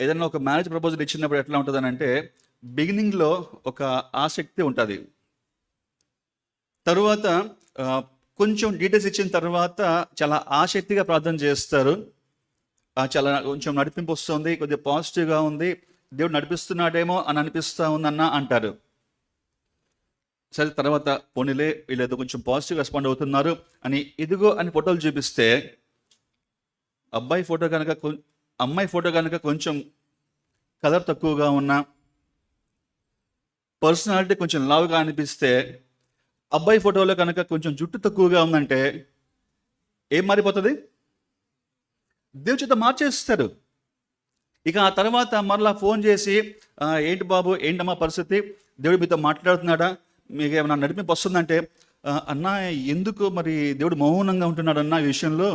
ఏదైనా ఒక marriage proposal ఇచ్చినప్పుడు ఎట్లా ఉంటుంది అంటే బిగినింగ్లో ఒక ఆసక్తి ఉంటుంది. తరువాత కొంచెం డీటెయిల్స్ ఇచ్చిన తర్వాత చాలా ఆసక్తిగా ప్రార్థన చేస్తారు. ఆ, చాలా కొంచెం నడిపింపు వస్తుంది కొద్దిగా పాజిటివ్గా ఉంది. దేవుడు నడిపిస్తున్నాడేమో అని అనిపిస్తా ఉందన్న అంటారు. సరే తర్వాత పోనీలే వీళ్ళేదో కొంచెం పాజిటివ్ రెస్పాండ్ అవుతున్నారు అని ఇదిగో అని ఫోటోలు చూపిస్తే అబ్బాయి ఫోటో కనుక అమ్మాయి ఫోటో కనుక కొంచెం కలర్ తక్కువగా ఉన్నా పర్సనాలిటీ కొంచెం లావుగా అనిపిస్తే అబ్బాయి ఫోటోలో కనుక కొంచెం జుట్టు తక్కువగా ఉందంటే ఏం మారిపోతుంది? దేవుడి చేత మార్చేస్తారు. ఇక ఆ తర్వాత మరలా ఫోన్ చేసి ఏంటి బాబు ఏంటమ్మా పరిస్థితి? దేవుడు మీతో మాట్లాడుతున్నాడా? మీకు ఏమైనా నడిపింపు వస్తుందంటే అన్న అన్నా ఎందుకు మరి దేవుడు మౌనంగా ఉంటున్నాడు అన్న ఈ విషయంలో?